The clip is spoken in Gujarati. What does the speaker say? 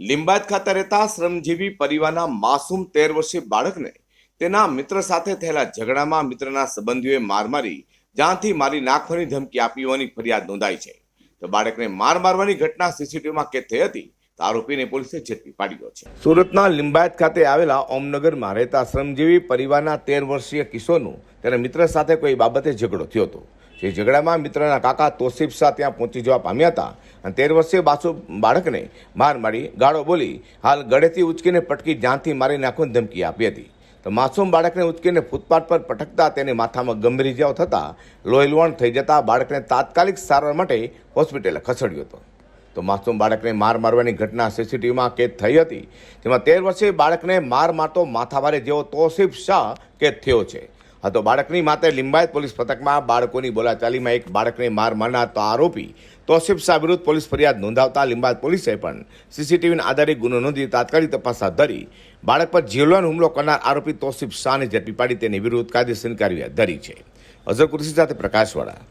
લીંબાદ ખાતે રહેતા શ્રમજીવી પરિવારના માસૂમ તેર વર્ષીય બાળકને તેના મિત્ર સાથે થયેલા ઝઘડામાં મિત્રના સંબંધીઓએ માર મારી, જાનથી મારી નાખવાની ધમકી આપી હોવાની ફરિયાદ નોંધાઈ છે. તો બાળકને માર મારવાની ઘટના સીસીટીવીમાં કેદ થઈ હતી તો આરોપીને પોલીસે ઝડપી પાડ્યો છે. સુરતના લિંબાયત ખાતે આવેલા ઓમનગરમાં રહેતા શ્રમજીવી પરિવારના તેર વર્ષીય કિશોરનું તેના મિત્ર સાથે કોઈ બાબતે ઝઘડો થયો હતો. જે ઝઘડામાં મિત્રના કાકા તોસીફ શાહ ત્યાં પહોંચી જવા પામ્યા હતા અને તેર વર્ષે બાસુ બાળકને માર મારી ગાળો બોલી હાલ ગળેથી ઉચકીને પટકી જાનથી મારી નાખવાની ધમકી આપી હતી. તો માસૂમ બાળકને ઉચકીને ફૂટપાથ પર પટકતા તેને માથામાં ગંભીર ઇજાઓ થતાં લોહીલુહાણ થઈ જતા બાળકને તાત્કાલિક સારવાર માટે હોસ્પિટલે ખસેડ્યો હતો. તો માસૂમ બાળકને માર મારવાની ઘટના સીસીટીવીમાં કેદ થઈ હતી. તેમાં તેર વર્ષે બાળકને માર મારતો માથાભારે જેવો તોસીફ શાહ કેદ થયો છે. હા, તો બાળકની માતે લિંબાયત પોલીસ પથકમાં બાળકોની બોલાચાલીમાં એક બાળકને માર મારનાર આરોપી તોસીફ શાહ વિરુદ્ધ પોલીસ ફરિયાદ નોંધાવતા લિંબાયત પોલીસે પણ સીસીટીવીના આધારે ગુનો નોંધી તાત્કાલિક તપાસ હાથ ધરી. બાળક પર જીવલેણ હુમલો કરનાર આરોપી તોસીફ શાહને ઝડપી પાડી તેની વિરુદ્ધ કાયદેસરની કાર્યવાહી ધરી છે. અઝર કુરશી સાથે પ્રકાશવાળા.